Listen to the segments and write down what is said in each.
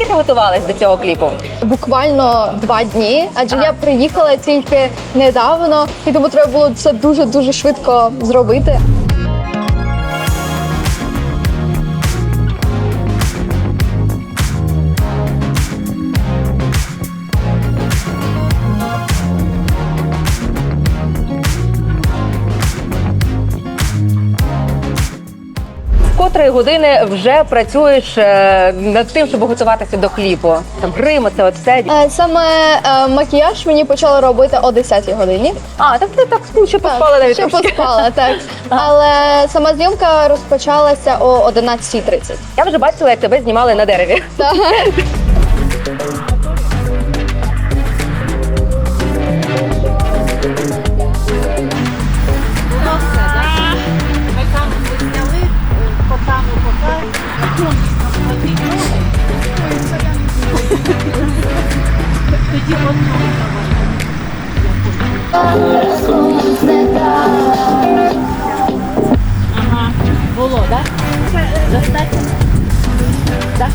Скільки ти готувалась до цього кліпу? Буквально два дні, адже я приїхала тільки недавно, і тому треба було це дуже дуже швидко зробити. Котрої години вже працюєш е, над тим, щоб готуватися до кліпу? Там грим, це от все. Е, Саме е, макіяж мені почали робити о 10-й годині. А, так ти так ще поспала навіть ще трошки. поспала, так. Але сама зйомка розпочалася о 11.30. Я вже бачила, як тебе знімали на дереві. Так. Тоді Ага, було, так? Достатньо? Так?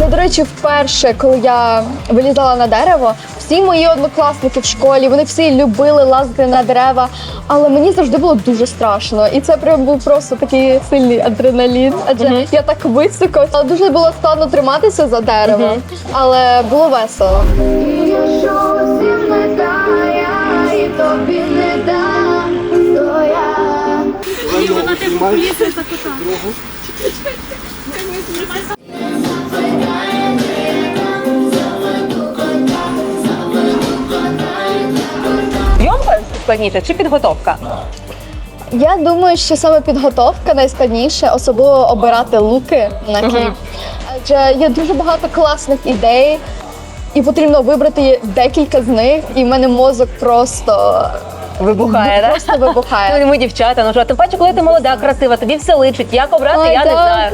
Ну, до речі, вперше, коли я вилізала на дерево, всі мої однокласники в школі, вони всі любили лазити на дерева, але мені завжди було дуже страшно. І це прям був просто такий сильний адреналін. Адже я так високо, але дуже було складно триматися за деревом, але було весело. І тобі не дам, то я Зйомка складніша чи підготовка? Я думаю, що саме підготовка найскладніше, особливо обирати луки на кліп. Адже є дуже багато класних ідей, і потрібно вибрати декілька з них, і в мене мозок просто, Вибухає, так? просто вибухає. Ну, ми дівчата, ну що, тим паче, коли ти молода, красива, тобі все личить. Як обрати, Ой, я не знаю.